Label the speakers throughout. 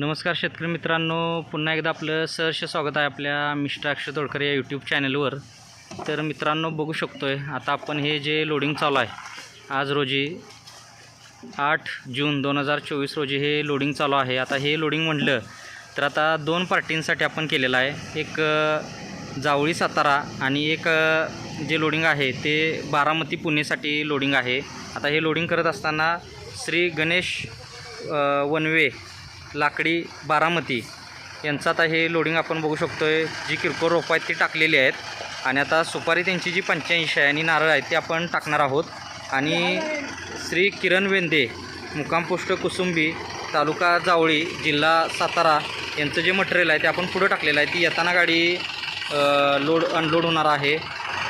Speaker 1: नमस्कार शेतकरी मित्रांनो पुन्हा एकदा आपलं सहर्ष स्वागत आहे आपल्या मिस्टर अक्षय तोडकर या यूट्यूब चॅनलवर तर मित्रांनो बघू शकतो आहे आता आपण हे जे लोडिंग चालू आहे आज रोजी आठ जून दोन हजार चोवीस रोजी हे लोडिंग चालू आहे. आता हे लोडिंग म्हटलं तर आता दोन पार्टींसाठी आपण केलेलं आहे. एक जावळी सातारा आणि एक जे लोडिंग आहे ते बारामती पुणेसाठी लोडिंग आहे. आता हे लोडिंग करत असताना श्री गणेश वनवे लाकडी बारामती. यांचं आता हे लोडिंग आपण बघू शकतो आहे जी किरकोळ रोपं आहेत ती टाकलेली आहेत. आणि आता सुपारी त्यांची जी पंच्याऐंशी आहे आणि नारळ आहे ते आपण टाकणार आहोत. आणि श्री किरण वेंदे मुक्काम कुसुंबी तालुका जावळी जिल्हा सातारा यांचं जे मटेरियल आहे ते आपण पुढं टाकलेलं आहे. ती येताना गाडी लोड अनलोड होणार आहे.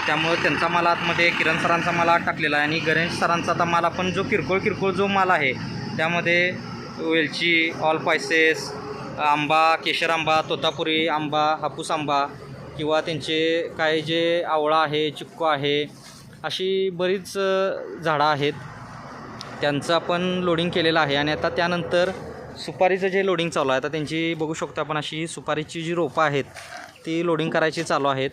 Speaker 1: त्यामुळं त्यांचा माल आतमध्ये किरण सरांचा माल आत टाकलेला आहे. आणि गणेश सरांचा आता माल आपण जो किरकोळ किरकोळ जो माल आहे त्यामध्ये वेलची ऑल पायसेस आंबा केशर आंबा तोतापुरी आंबा हापूस आंबा किंवा त्यांचे काय जे आवळा आहे चिक्कू आहे अशी बरीच झाडं आहेत. त्यांचं आपण लोडिंग केलेलं आहे आणि आता त्यानंतर सुपारीचं जे लोडिंग चालू आहे आता त्यांची बघू शकतो आपण अशी सुपारीची जी रोपं आहेत ती लोडिंग करायची चालू आहेत.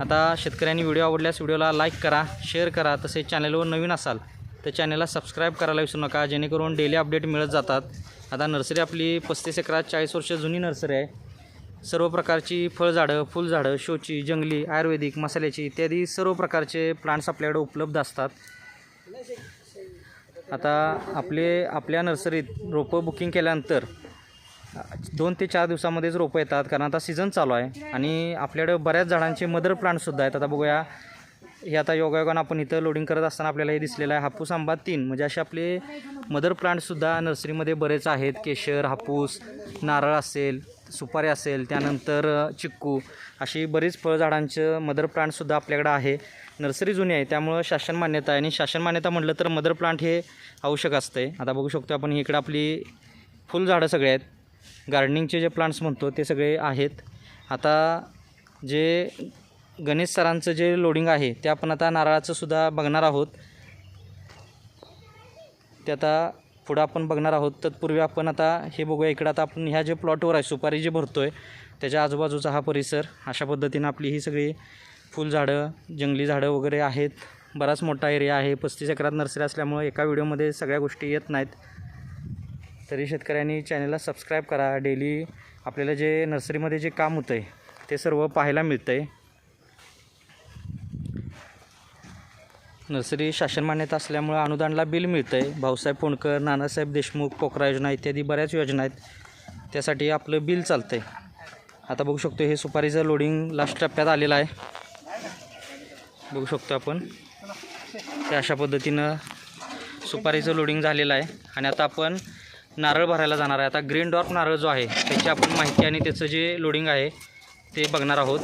Speaker 1: आता शेतकऱ्यांनी व्हिडिओ आवडल्यास व्हिडिओला लाईक करा शेअर करा तसेच चॅनलवर नवीन असाल तर चॅनलला सबस्क्राईब करायला विसरू नका जेणेकरून डेली अपडेट मिळत जातात. आता नर्सरी आपली पस्तीस एकरात चाळीस वर्ष जुनी नर्सरी आहे. सर्व प्रकारची फळझाडं फुलझाडं शोची जंगली आयुर्वेदिक मसाल्याची इत्यादी सर्व प्रकारचे प्लांट्स आपल्याकडे उपलब्ध असतात. आता आपले आपल्या नर्सरीत रोपं बुकिंग केल्यानंतर दोन ते चार दिवसामध्येच रोपं येतात कारण आता सीझन चालू आहे. आणि आपल्याकडे बऱ्याच झाडांचे मदर प्लांटसुद्धा आहेत. आता बघूया हे आता योगायोगानं आपण इथं लोडिंग करत असताना आपल्याला हे दिसलेलं आहे. हापूस आंबा तीन. म्हणजे असे आपले मदर प्लांटसुद्धा नर्सरीमध्ये बरेच आहेत. केशर हापूस नारळ असेल सुपारी असेल त्यानंतर चिक्कू अशी बरीच फळझाडांचं मदर प्लांटसुद्धा आपल्याकडं आहे. नर्सरी जुनी आहे त्यामुळं शासन मान्यता आहे. आणि शासन मान्यता म्हटलं तर मदर प्लांट हे आवश्यक असतं आहे आता बघू शकतो आपण इकडं आपली फुलझाडं सगळे आहेत. गार्डनिंगचे जे प्लांट्स म्हणतो ते सगळे आहेत. आता जे गणेश सरांचं जे लोडिंग आहे ते आपण आता नारळाचं सुद्धा बघणार आहोत. ते आता पुढं आपण बघणार आहोत. तत्पूर्वी आपण आता हे बघूया. इकडं आता आपण ह्या जे प्लॉटवर आहे सुपारी जे भरतो आहे त्याच्या आजूबाजूचा हा परिसर. अशा पद्धतीनं आपली ही सगळी फुलझाडं जंगली झाडं वगैरे आहेत. बराच मोठा एरिया आहे. पस्तीस एकरात नर्सरी असल्यामुळे एका व्हिडिओमध्ये सगळ्या गोष्टी येत नाहीत. तरी शेतकऱ्यांनी चॅनलला सबस्क्राईब करा. डेली आपल्याला जे नर्सरीमध्ये जे काम होतं आहे ते सर्व पाहायला मिळतं आहे नर्सरी शासन मान्यता असल्यामुळं अनुदानला बिल मिळतं आहे भाऊसाहेब फोंडकर नानासाहेब देशमुख पोखरा योजना इत्यादी बऱ्याच योजना आहेत. त्यासाठी आपलं बिल चालतं आहे आता बघू शकतो हे सुपारीचं लोडिंग लास्ट टप्प्यात आलेलं आहे. बघू शकतो आपण. ते अशा पद्धतीनं सुपारीचं लोडिंग झालेलं आहे. आणि आता आपण नारळ भरायला जाणार आहे. आता ग्रीन डॉर्फ नारळ जो आहे त्याची आपण माहिती आणि त्याचं जे लोडिंग आहे ते बघणार आहोत.